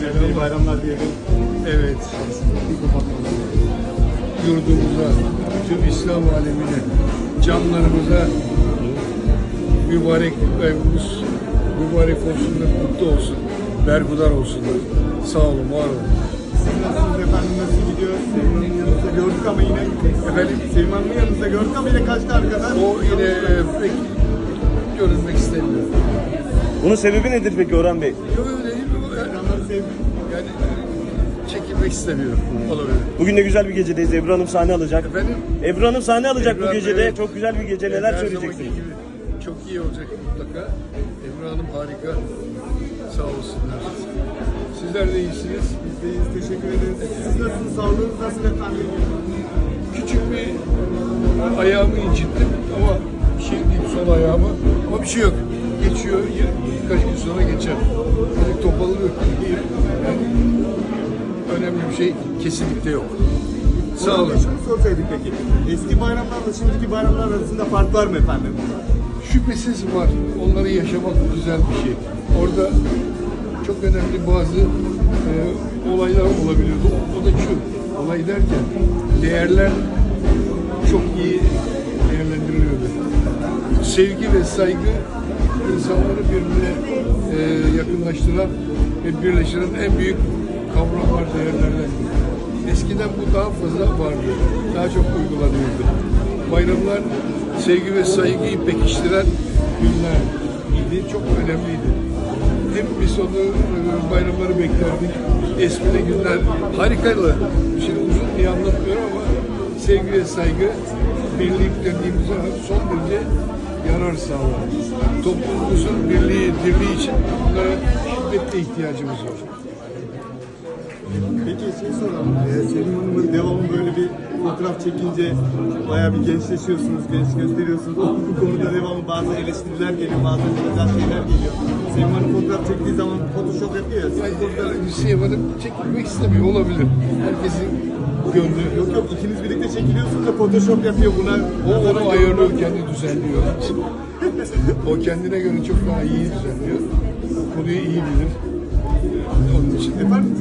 İyi bayramlar diyelim. Evet. Yurdumuza, tüm İslam alemine, canlarımıza mübarek bayramımız mübarek olsunlar, mutlu olsun, berhudar olsunlar. Sağ olun, var olun. Nasılsınız efendim? Nasıl gidiyor? Sevim Hanım'ın yanınızda gördük ama yine Efendim? Sevim Hanım'ın yanınızda gördük ama yine kaçtı arkadan. O yine e, pek görünmek istemiyor. Bunun sebebi nedir peki Orhan Bey? Yok Yani e, çekilmek istemiyor. Olabilir. Bugün de güzel bir gecedeyiz. Ebru Hanım sahne alacak. Efendim? Ebru Hanım sahne alacak Ebru bu gecede. Hanım, Çok güzel bir gece. Neler Her söyleyeceksiniz? Çok iyi olacak mutlaka. Ebru Hanım harika. Sağ olsunlar. Sizler de iyisiniz. Biz de iyiyiz. Teşekkür ederiz. Siz nasılsınız? Sağlığınız nasıl efendim? Küçük bir ayağımı incittim ama bir şey değil sol ayağımı. Ama bir şey yok. Geçiyor. Sonra geçer. Yani toparlanıyor. Yani önemli bir şey kesinlikle yok. Sağ olun. Şunu sorsaydık peki. Eski bayramlarla şimdiki bayramlar arasında fark var mı efendim? Şüphesiz var. Onları yaşamak güzel bir şey. Orada çok önemli bazı e, olaylar olabiliyordu. O, da şu, olay derken değerler çok iyi. Sevgi ve saygı insanları birbirine e, yakınlaştıran ve birleştiren en büyük kavramlar, değerlerden. Eskiden bu daha fazla vardı. Daha çok uygulanıyordu. Bayramlar sevgi ve saygıyı pekiştiren günler idi. Çok önemliydi. Hep biz onu e, bayramları beklerdik. Esprili günler harikalı. Şimdi uzun diye anlatmıyorum ama sevgi ve saygı birlik dediğimiz zaman son derece yarar sağlar. Toplumumuzun birliği, dirliği için bunlara şiddetle ihtiyacımız var. Peki şey soralım. Ee, Sevim Hanım'ın devamı böyle bir fotoğraf çekince bayağı bir gençleşiyorsunuz, genç gösteriyorsunuz. Bu, konuda devamı bazı eleştiriler geliyor, bazı güzel şeyler geliyor. Sevim Hanım fotoğraf çektiği zaman Photoshop yapıyor ya. Siz Yani burada... Hüseyin Hanım çekilmek istemiyor olabilir. Herkesin gönlü Yok yok ikiniz birlikte çekiliyorsunuz da Photoshop yapıyor buna. O onu ayarlıyor, kendi düzenliyor. o kendine göre çok daha iyi düzenliyor. Konuyu iyi bilir. Onun için Efendim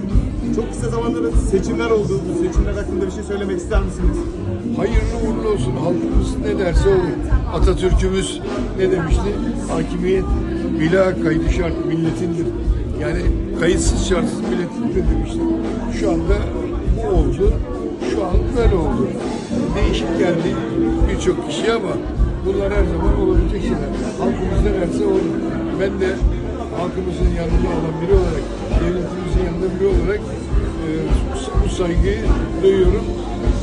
çok kısa zamanda da seçimler oldu. Bu seçimler hakkında bir şey söylemek ister misiniz? hayırlı uğurlu olsun. Halkımız ne derse olur. Atatürk'ümüz ne demişti? Hakimiyet bila kaydı şart milletindir. Yani kayıtsız şartsız milletindir demişti. Şu anda bu oldu. Şu an böyle oldu. Değişik geldi birçok kişi ama bunlar her zaman olabilecek şeyler. Halkımız ne derse olur. Ben de halkımızın yanında olan biri olarak, devletimizin yanında biri olarak e, bu saygıyı duyuyorum.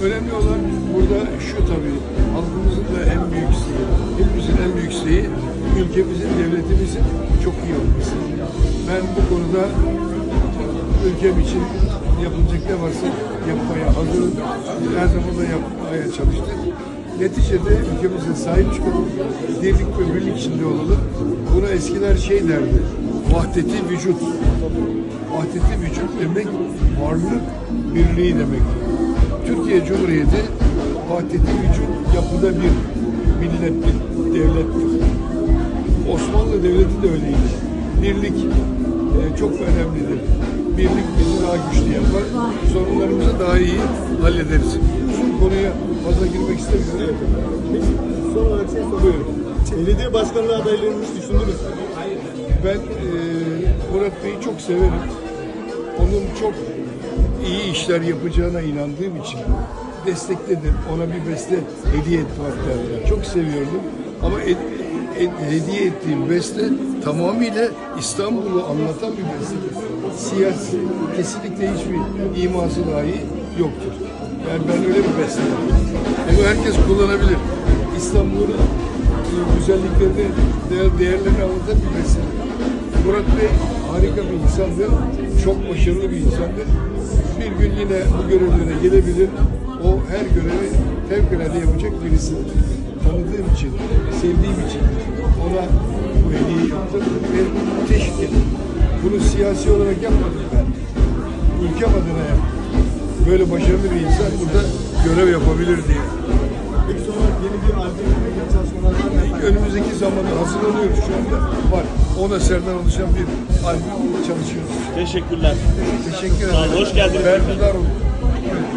Önemli olan burada şu tabii, halkımızın da en büyük isteği, hepimizin en büyük isteği ülkemizin, devletimizin çok iyi olması. Ben bu konuda ülkem için yapılacak ne varsa yapmaya hazırım. Her zaman da yapmaya çalıştık. Neticede ülkemize sahip çıkalım, dirlik ve birlik içinde olalım. Buna eskiler şey derdi, vahdeti vücut. Vahdeti vücut demek varlık birliği demek. Türkiye Cumhuriyeti vahdeti vücut yapıda bir millettir, devlettir. Osmanlı Devleti de öyleydi. Birlik e, çok önemlidir. Birlik bizi daha güçlü yapar. Sorunlarımızı daha iyi hallederiz. Uzun konuya fazla girmek istemiyorum. Peki son olarak şey soruyorum. Belediye başkanlığı adaylığını hiç düşündünüz mü? Ben e, Murat Bey'i çok severim. Onun çok iyi işler yapacağına inandığım için destekledim. Ona bir beste hediye ettim hatta. Çok seviyordum. Ama et- et- hediye ettiğim beste tamamıyla İstanbul'u anlatan bir bestedir. Siyasi kesinlikle hiçbir iması dahi yoktur. Yani ben öyle bir yaptım. Bunu herkes kullanabilir. İstanbul'un e, güzelliklerini, değer, değerlerini anlatan bir beste. Murat Bey harika bir insandır. Çok başarılı bir insandır. Bir gün yine bu görevlere gelebilir. O her görevi fevkalade yapacak birisidir. Tanıdığım için, sevdiğim için ona bu hediyeyi yaptım ve teşvik ettim. Bunu siyasi olarak yapmadım ben. Ülkem adına yaptım. Böyle başarılı bir insan burada görev yapabilir diye. Peki son olarak yeni bir albüm yeni çalışmalar Önümüzdeki zamanı hazırlanıyoruz şu anda. Var. 10 eserden oluşan bir albüm çalışıyoruz. Teşekkürler. Teşekkür ederim. Sağ olun, hoş geldiniz. Berhudar olun.